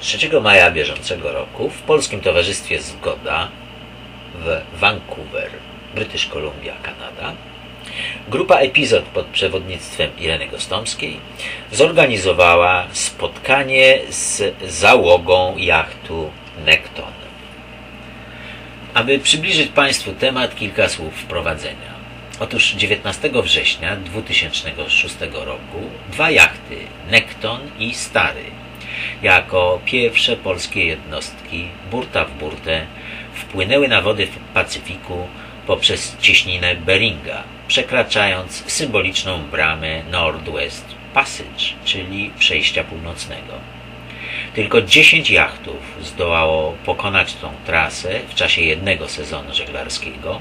3 maja bieżącego roku w Polskim Towarzystwie Zgoda w Vancouver, British Columbia, Kanada, grupa Epizod pod przewodnictwem Ireny Gostomskiej zorganizowała spotkanie z załogą jachtu Nekton. Aby przybliżyć Państwu temat, kilka słów wprowadzenia. Otóż 19 września 2006 roku dwa jachty, Nekton i Stary, jako pierwsze polskie jednostki, burta w burtę, wpłynęły na wody Pacyfiku poprzez cieśninę Beringa, przekraczając symboliczną bramę Northwest Passage, czyli przejścia północnego. Tylko 10 jachtów zdołało pokonać tą trasę w czasie jednego sezonu żeglarskiego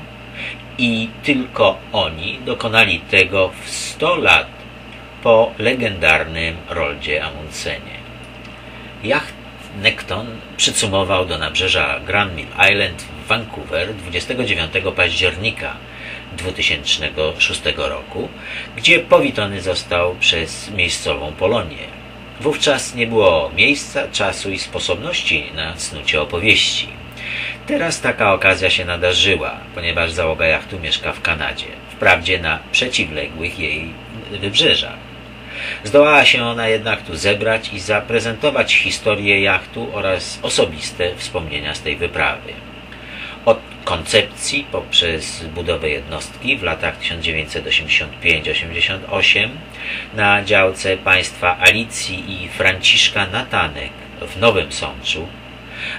i tylko oni dokonali tego w 100 lat po legendarnym Roldzie Amundsenie. Jacht Nekton przycumował do nabrzeża Grand Mill Island w Vancouver 29 października 2006 roku, gdzie powitany został przez miejscową Polonię. Wówczas nie było miejsca, czasu i sposobności na snucie opowieści. Teraz taka okazja się nadarzyła, ponieważ załoga jachtu mieszka w Kanadzie, wprawdzie na przeciwległych jej wybrzeżach. Zdołała się ona jednak tu zebrać i zaprezentować historię jachtu oraz osobiste wspomnienia z tej wyprawy. Od koncepcji poprzez budowę jednostki w latach 1985-88 na działce państwa Alicji i Franciszka Natanek w Nowym Sączu,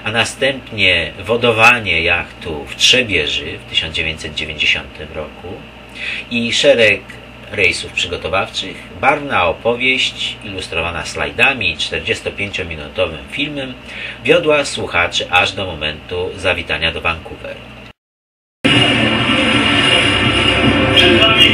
a następnie wodowanie jachtu w Trzebieży w 1990 roku i szereg rejsów przygotowawczych, barwna opowieść ilustrowana slajdami i 45-minutowym filmem wiodła słuchaczy aż do momentu zawitania do Vancouver. Przed nami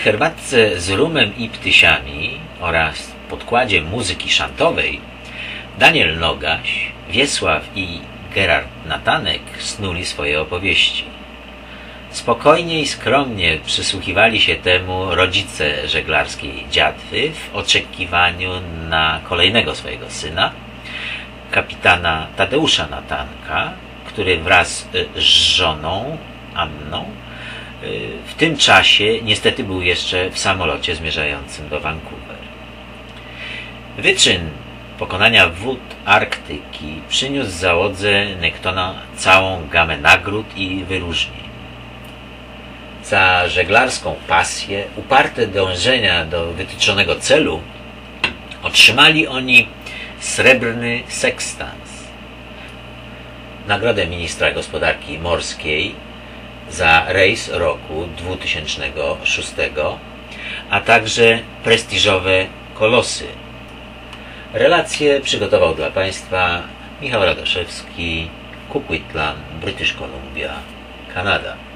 herbatce z rumem i ptysiami oraz podkładzie muzyki szantowej Daniel Nogaś, Wiesław i Gerard Natanek snuli swoje opowieści. Spokojnie i skromnie przysłuchiwali się temu rodzice żeglarskiej dziatwy w oczekiwaniu na kolejnego swojego syna, kapitana Tadeusza Natanka, który wraz z żoną Anną w tym czasie niestety był jeszcze w samolocie zmierzającym do Vancouver. Wyczyn pokonania wód Arktyki przyniósł załodze Nektona całą gamę nagród i wyróżnień. Za żeglarską pasję, uparte dążenia do wytyczonego celu otrzymali oni srebrny sekstans, nagrodę ministra gospodarki morskiej za rejs roku 2006, a także prestiżowe kolosy. Relacje przygotował dla Państwa Michał Radoszewski, Coquitlam, British Columbia, Kanada.